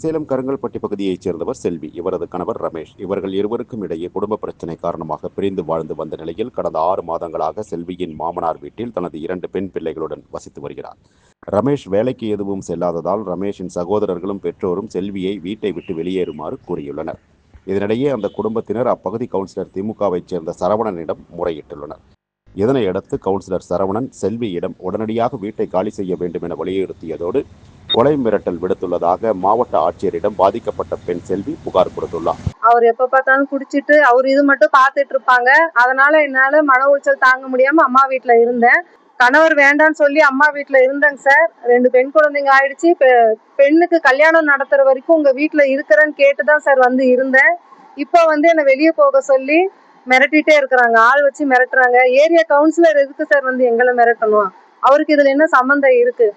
சேலம் கருங்கல்பட்டி பகுதியைச் சேர்ந்தவர் செல்வி இவரது கணவர் ரமேஷ். இவர்கள் இருவருக்கும் இடையே குடும்ப பிரச்சனை காரணமாக பிரிந்து வாழ்ந்து வந்த நிலையில் கடந்த ஆறு மாதங்களாக செல்வியின் மாமனார் வீட்டில் தனது இரண்டு பெண் பிள்ளைகளுடன் வசித்து வருகிறார். ரமேஷ் வேலைக்கு எதுவும் செல்லாததால் ரமேஷின் சகோதரர்களும் பெற்றோரும் செல்வியை வீட்டை விட்டு வெளியேறுமாறு கூறியுள்ளனர். இதனிடையே அந்த குடும்பத்தினர் அப்பகுதி கவுன்சிலர் திமுகவைச் சேர்ந்த சரவணனிடம் முறையிட்டுள்ளனர். இதனையடுத்து கவுன்சிலர் சரவணன் செல்வியிடம் உடனடியாக வீட்டை காலி செய்ய வேண்டும் என வலியுறுத்தியதோடு கொலை மிரட்டல் விடுத்துள்ளதாக மாவட்ட ஆட்சியரிடம் பாதிக்கப்பட்ட பெண் செல்வி புகார் கொடுத்துள்ளார். அவர் எப்ப பார்த்தாலும் குடிச்சிட்டு அவர் இது மட்டும் பார்த்துட்டு இருப்பாங்க. அதனால என்னால மன உளைச்சல் தாங்க முடியாம அம்மா வீட்டுல இருந்தேன். கணவர் வேண்டான்னு சொல்லி அம்மா வீட்டில் இருந்தேங்க சார். ரெண்டு பெண் குழந்தைங்க ஆயிடுச்சு. பெ- பெண்ணுக்கு கல்யாணம் நடத்துற வரைக்கும் உங்க வீட்டில் இருக்கிறேன்னு கேட்டுதான் சார் வந்து இருந்தேன். இப்போ வந்து என்னை வெளியே போக சொல்லி மிரட்டிட்டே இருக்கிறாங்க. ஆள் வச்சு மிரட்டுறாங்க. ஏரியா கவுன்சிலர் எதுக்கு சார் வந்து எங்களை மிரட்டணும்? அவருக்கு இதுல என்ன சம்மந்தம் இருக்கு?